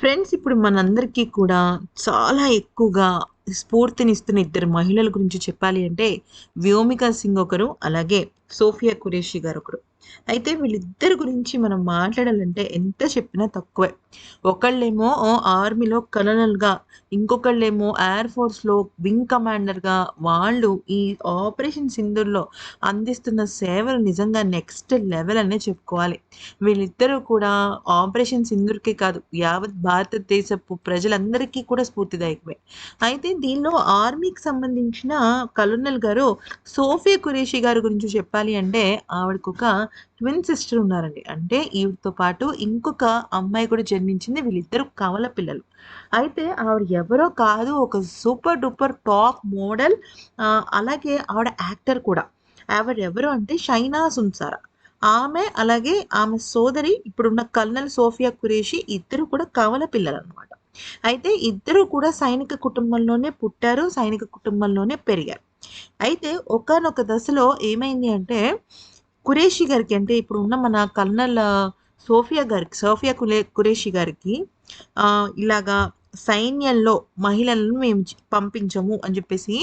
Friends ఇప్పుడు మనందరికీ కూడా చాలా ఎక్కువగా స్ఫూర్తినిస్తున్న ఇద్దరు మహిళల గురించి చెప్పాలి అంటే వ్యోమిక సింగ్ ఒకరు అలాగే సోఫియా ఖురేషి గారు ఒకరు అయితే వీళ్ళిద్దరి గురించి మనం మాట్లాడాలంటే ఎంత చెప్పినా తక్కువే. ఒకళ్ళేమో ఆర్మీలో కలనల్గా ఇంకొకళ్ళేమో ఎయిర్ ఫోర్స్లో వింగ్ కమాండర్గా వాళ్ళు ఈ ఆపరేషన్ సింధుల్లో అందిస్తున్న సేవలు నిజంగా నెక్స్ట్ లెవెల్ అనే చెప్పుకోవాలి. వీళ్ళిద్దరూ కూడా ఆపరేషన్ సింధుర్కే కాదు యావత్ భారతదేశపు ప్రజలందరికీ కూడా స్ఫూర్తిదాయకమే. అయితే దీనిలో ఆర్మీకి సంబంధించిన కలోనల్ గారు సోఫియా కురేషి గారి గురించి చెప్పాలి అంటే ఆవిడకు ఒక ట్విన్ సిస్టర్ ఉన్నారండి. అంటే ఈవిడతో పాటు ఇంకొక అమ్మాయి కూడా జన్మించింది. వీళ్ళిద్దరు కవల పిల్లలు. అయితే ఆవిడ ఎవరో కాదు ఒక సూపర్ డూపర్ టాప్ మోడల్ అలాగే ఆవిడ యాక్టర్ కూడా. ఆవిడ ఎవరు అంటే షైనా సున్సారా. ఆమె అలాగే ఆమె సోదరి ఇప్పుడున్న కల్నల్ సోఫియా కురేషి ఇద్దరు కూడా కవల పిల్లలు అనమాట అయితే ఇద్దరు కూడా సైనిక కుటుంబంలోనే పుట్టారు సైనిక కుటుంబంలోనే పెరిగారు. అయితే ఒకనొక దశలో ఏమైంది అంటే కురేషి గారికి అంటే ఇప్పుడు ఉన్న మన కల్నల్ సోఫియా గారికి సోఫియా కులే కురేషి గారికి ఇలాగా సైన్యంలో మహిళలను మేము పంపించము అని చెప్పేసి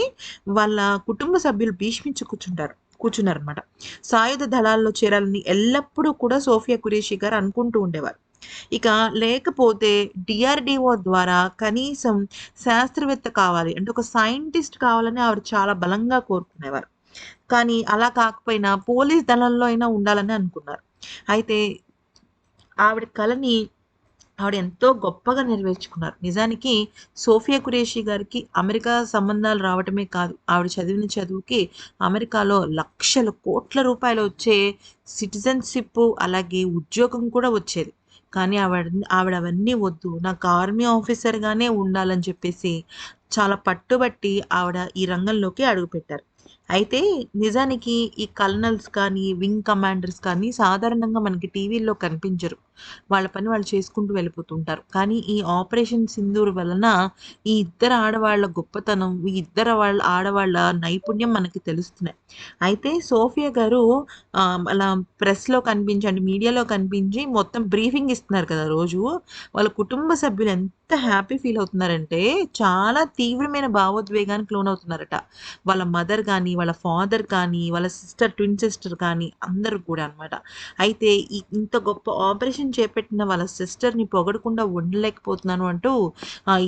వాళ్ళ కుటుంబ సభ్యులు భీష్మించి కూర్చుంటారు కూర్చున్నారనమాట సాయుధ దళాల్లో చేరాలని ఎల్లప్పుడూ కూడా సోఫియా ఖురేషి గారు అనుకుంటూ ఉండేవారు. ఇక లేకపోతే డిఆర్డిఓ ద్వారా కనీసం శాస్త్రవేత్త కావాలి అంటే ఒక సైంటిస్ట్ కావాలని ఆవిడ చాలా బలంగా కోరుకునేవారు. కానీ అలా కాకపోయినా పోలీస్ దళంలో అయినా ఉండాలని అనుకున్నారు. అయితే ఆవిడ కళని ఆవిడ ఎంతో గొప్పగా నెరవేర్చుకున్నారు. నిజానికి సోఫియా కురేషి గారికి అమెరికా సంబంధాలు రావటమే కాదు. ఆవిడ చదివిన చదువుకి అమెరికాలో లక్షల కోట్ల రూపాయలు వచ్చే సిటిజన్షిప్ అలాగే ఉద్యోగం కూడా వచ్చేది. కానీ ఆవిడ ఆవిడ అవన్నీ వద్దు. నాకు ఆర్మీ ఆఫీసర్గానే ఉండాలని చెప్పేసి చాలా పట్టుబట్టి ఆవిడ ఈ రంగంలోకి అడుగుపెట్టారు. అయితే నిజానికి ఈ కల్నల్స్ కానీ వింగ్ కమాండర్స్ కానీ సాధారణంగా మనకి టీవీల్లో కనిపించరు. వాళ్ళ పని వాళ్ళు చేసుకుంటూ వెళ్ళిపోతుంటారు. కానీ ఈ ఆపరేషన్ సింధూర్ వలన ఈ ఇద్దరు ఆడవాళ్ళ గొప్పతనం ఈ ఇద్దరు వాళ్ళ ఆడవాళ్ళ నైపుణ్యం మనకి తెలుస్తున్నాయి. అయితే సోఫియా గారు అలా ప్రెస్లో కనిపించండి మీడియాలో కనిపించి మొత్తం బ్రీఫింగ్ ఇస్తున్నారు కదా రోజు. వాళ్ళ కుటుంబ సభ్యులు ఎంత హ్యాపీ ఫీల్ అవుతున్నారంటే చాలా తీవ్రమైన భావోద్వేగానికి లోన్ అవుతున్నారట వాళ్ళ మదర్ కానీ వాళ్ళ ఫాదర్ కానీ వాళ్ళ సిస్టర్ ట్విన్ సిస్టర్ కానీ అందరూ కూడా అనమాట అయితే ఈ ఇంత గొప్ప ఆపరేషన్ చేపట్టిన వాళ్ళ సిస్టర్ని పొగడకుండా ఉండలేకపోతున్నాను అంటూ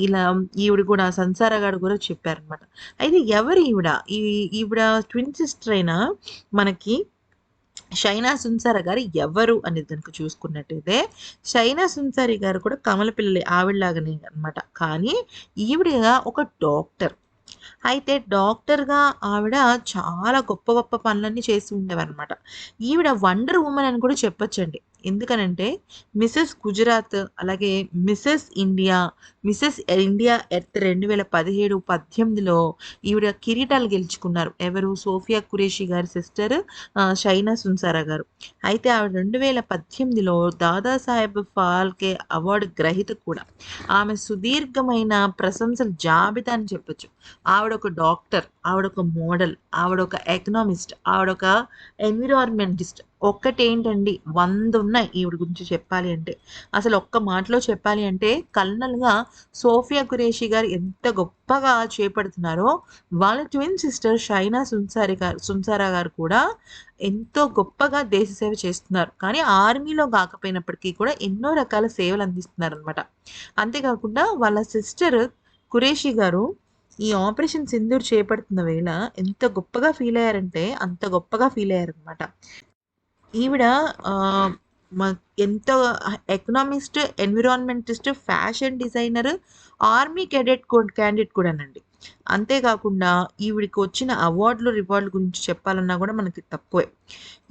ఇలా ఈవిడ కూడా సంసార గారు కూడా చెప్పారనమాట. అయితే ఎవరు ఈవిడ? ఈ ఈవిడ ట్విన్ సిస్టర్ అయినా మనకి షైనా సున్సారి గారు ఎవరు అనేది కనుక చూసుకున్నట్టయితే షైనా సున్సారి గారు కూడా కమల పిల్లలే ఆవిడలాగానే అనమాట కానీ ఈవిడగా ఒక డాక్టర్. అయితే డాక్టర్గా ఆవిడ చాలా గొప్ప గొప్ప పనులన్నీ చేసి ఉండేవన్నమాట ఈవిడ వండర్ ఉమెన్ అని కూడా చెప్పొచ్చండి. ఎందుకనంటే మిసెస్ గుజరాత్ అలాగే Mrs India Mrs India Earth రెండు వేల పదిహేడు పద్దెనిమిదిలో ఈవిడ కిరీటాలు గెలుచుకున్నారు. ఎవరు? సోఫియా కురేషి గారి సిస్టర్ షైనా సున్సారా గారు. అయితే ఆవిడ రెండు వేల పద్దెనిమిదిలో దాదాసాహెబ్ ఫాల్కే అవార్డు గ్రహీత కూడా. ఆమె సుదీర్ఘమైన ప్రశంసల జాబితా అని చెప్పొచ్చు. ఆవిడ ఒక డాక్టర్ ఆవిడ ఒక మోడల్ ఆవిడ ఒక ఎకనామిస్ట్ ఆవిడ ఒక ఎన్విరాన్మెంటిస్ట్ ఒక్కటేంటండి? వంద ఉన్నాయి ఈవిడ గురించి చెప్పాలి అంటే. అసలు ఒక్క మాటలో చెప్పాలి అంటే కల్నల్గా సోఫియా కురేషి గారు ఎంత గొప్పగా చేపడుతున్నారో వాళ్ళ ట్విన్ సిస్టర్ షైనా సున్సారి గారు సున్సారా గారు కూడా ఎంతో గొప్పగా దేశ సేవ చేస్తున్నారు. కానీ ఆర్మీలో కాకపోయినప్పటికీ కూడా ఎన్నో రకాల సేవలు అందిస్తున్నారు అనమాట అంతేకాకుండా వాళ్ళ సిస్టర్ కురేషి గారు ఈ ఆపరేషన్ సింధూర్ చేపడుతున్న వేళ ఎంత గొప్పగా ఫీల్ అయ్యారంటే అంత గొప్పగా ఫీల్ అయ్యారనమాట ఈవిడ ఎంతో economist environmentalist fashion designer army cadet candidate కూడానండి. అంతేకాకుండా ఈవిడికి వచ్చిన అవార్డులు రివార్డుల గురించి చెప్పాలన్నా కూడా మనకి తక్కువే.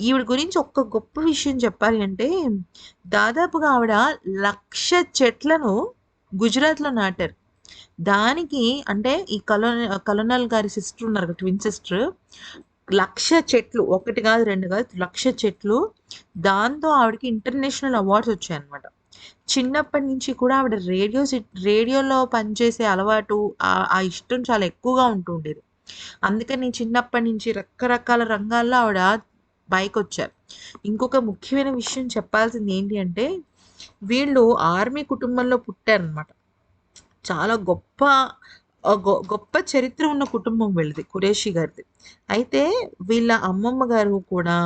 ఈవిడ గురించి ఒక్క గొప్ప విషయం చెప్పాలి అంటే దాదాపుగా ఆవిడ లక్ష చెట్లను గుజరాత్లో నాటారు. దానికి అంటే ఈ కలో కలోనల్ గారి సిస్టర్ ఉన్నారు ట్విన్ సిస్టర్ లక్ష చెట్లు ఒకటి కాదు రెండు కాదు లక్ష చెట్లు. దాంతో ఆవిడకి ఇంటర్నేషనల్ అవార్డ్స్ వచ్చాయన్నమాట. చిన్నప్పటి నుంచి కూడా ఆవిడ రేడియో రేడియోలో పనిచేసే అలవాటు ఆ ఇష్టం చాలా ఎక్కువగా ఉంటుండేది అందుకని చిన్నప్పటి నుంచి రకరకాల రంగాల్లో ఆవిడ బైక్ వచ్చారు ఇంకొక ముఖ్యమైన విషయం చెప్పాల్సింది ఏంటి అంటే వీళ్ళు ఆర్మీ కుటుంబంలో పుట్టారనమాట. చాలా గొప్ప గొప్ప చరిత్ర ఉన్న కుటుంబం వీళ్ళది. ఖురేషి గారిది. అయితే వీళ్ళ అమ్మమ్మ గారు కూడా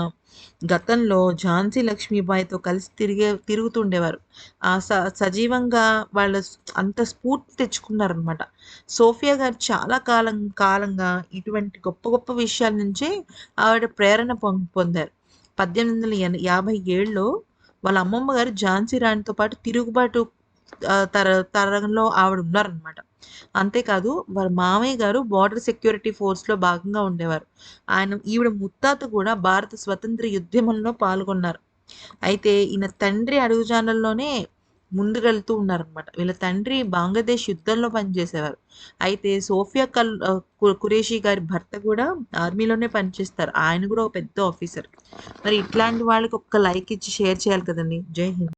గతంలో ఝాన్సీ లక్ష్మీబాయితో కలిసి తిరిగే తిరుగుతుండేవారు. ఆ స సజీవంగా వాళ్ళ అంత స్ఫూర్తి తెచ్చుకున్నారనమాట. సోఫియా గారు చాలా కాలం కాలంగా ఇటువంటి గొప్ప గొప్ప విషయాల నుంచే ఆవిడ ప్రేరణ పొం పొందారు. 1857లో వాళ్ళ అమ్మమ్మ గారు ఝాన్సీ రాణితో పాటు తిరుగుబాటు తర తరంలో ఆవిడ ఉన్నారనమాట. అంతేకాదు వారి మామయ్య గారు బార్డర్ సెక్యూరిటీ ఫోర్స్‌లో భాగంగా ఉండేవారు. ఆయన ఈవిడ ముత్తాత కూడా భారత స్వతంత్ర యుద్ధంలో పాల్గొన్నారు. అయితే ఈయన తండ్రి అడుగుజాడల్లోనే ముందుకెళ్తూ ఉన్నారనమాట. వీళ్ళ తండ్రి బంగ్లాదేశ్ యుద్ధంలో పనిచేసేవారు. అయితే సోఫియా కల్ కురేషి కు గారి భర్త కూడా ఆర్మీలోనే పనిచేస్తారు. ఆయన కూడా ఒక పెద్ద ఆఫీసర్. మరి ఇట్లాంటి వాళ్ళకి ఒక్క లైక్ ఇచ్చి షేర్ చేయాలి కదండి జై హింద్.